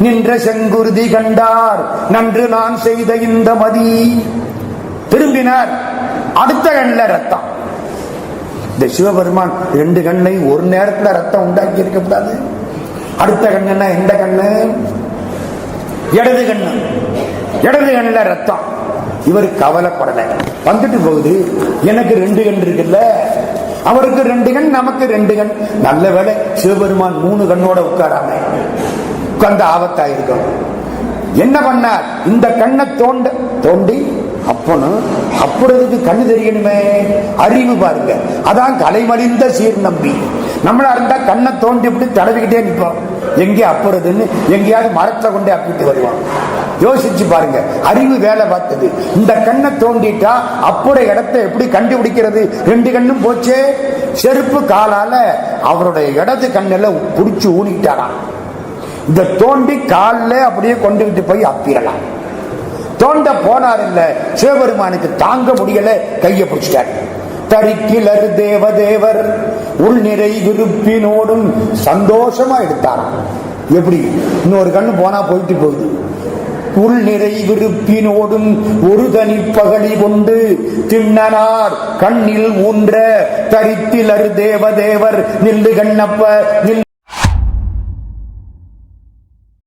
நின்ற செங்குருதி கண்டார். நன்று நான் செய்த இந்த மதி. திரும்பினார். அடுத்த கண்ணில் ரத்தம். இந்த சிவபெருமான் ரெண்டு கண்ணை ஒரு நேரத்துல ரத்தம் உண்டாக்கி இருக்க கூடாது அடுத்த கண்ணுன்னா எந்த கண்ணு? இடது கண்ணு. இடது கண்ணில் ரத்தம். இவர் கவலைப்படலை. வந்துட்டு போகுது. எனக்கு ரெண்டு கண் இருக்குல்ல. அவருக்கு ரெண்டு கண் நமக்கு ரெண்டு கண். நல்ல வேலை சிவபெருமான் மூணு கண்ணோட உட்காராம. உட்கார்ந்து ஆபத்தாயிருக்கும். என்ன பண்ணார்? இந்த கண்ணை தோண்ட தோண்டி அப்பனு அப்புறதுக்கு கண்ணு தெரியணுமே. அறிவு பாருங்க. அதான் கலைமலிந்த சீர் நம்பி. நம்மளா இருந்தா கண்ணை தோண்டி இப்படி தடவிக்கிட்டே நிற்போம். எங்கே அப்புறதுன்னு எங்கேயாவது மரத்தை கொண்டே அப்பிட்டு வருவான். யோசிச்சு பாருங்க. அறிவு வேலை பார்த்தது. இந்த கண்ணை தோண்டிட்டா அப்புற இடத்தை எப்படி கண்டுபிடிக்கிறது? ரெண்டு கண்ணும் போச்சே. செருப்பு காலால அவருடைய இடது கண்ணெல்லாம் பிடிச்சி ஊனிக்கிட்டாரான் இந்த தோண்டி காலில் அப்படியே கொண்டுகிட்டு போய் அப்பிடலாம் தோண்ட போனார் இல்ல சிவபெருமானுக்கு தாங்க முடியல கையை பிடிச்சிட்டார். தரிக்கிலர் தேவதேவர் உள்நிறை விருப்பினோடும் சந்தோஷமா எடுத்தார். எப்படி? இன்னொரு கண்ணு போனா போயிட்டு போகுது. உள் நிறை விருப்பினோடும் ஒரு தனி பகலி கொண்டு திண்ணனார் கண்ணில் ஊன்ற தரித்திலர் தேவதேவர் நில்லு கண்ணப்ப நில்